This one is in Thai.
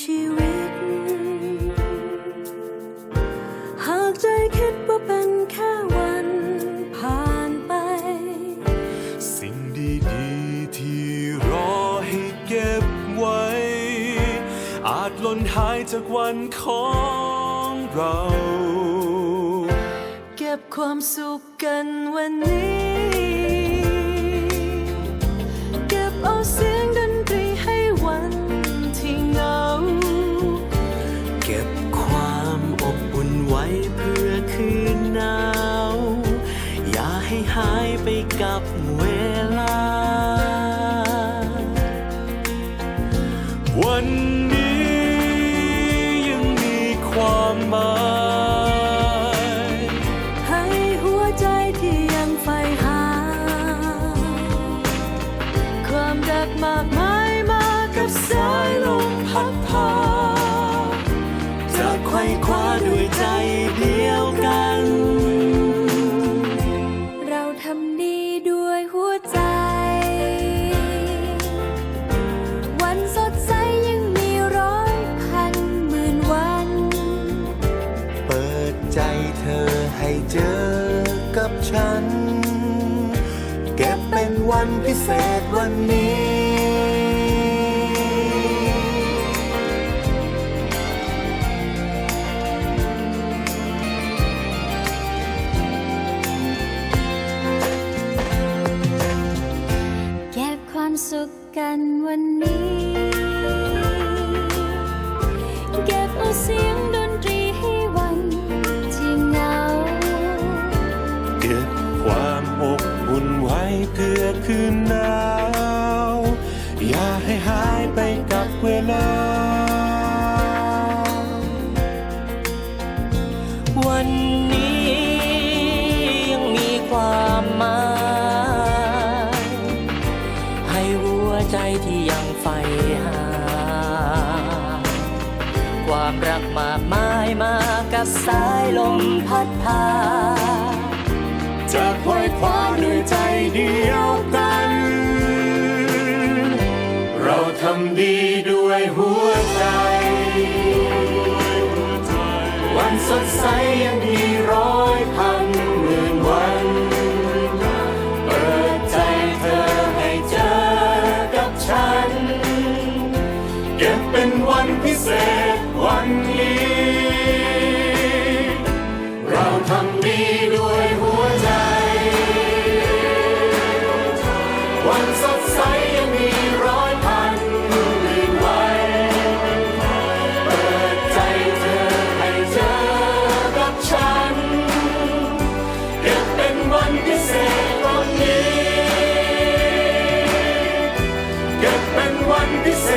ชีวิต หากใจคิดว่าเป็นแค่วันผ่านไป สิ่งดีๆที่รอให้เก็บไว้ อาจล่นหายจากวันของเรา เก็บความสุขกันวันนี้ ให้หายไปกับเวลา วันนี้ยังมีความหมาย ฉัน เก็บเป็นวันพิเศษวันนี้ เก็บความสุขกันวันนี้ เพื่อคืนหนาว อย่าให้หายไปกับเวลา วันนี้ยังมีความหมายให้หัวใจที่ยังใฝ่หา ความรักมากมายมากับสายลมพัดพา เดียวกัน เราทำดีด้วยหัวใจ วันสดใสยังมี This.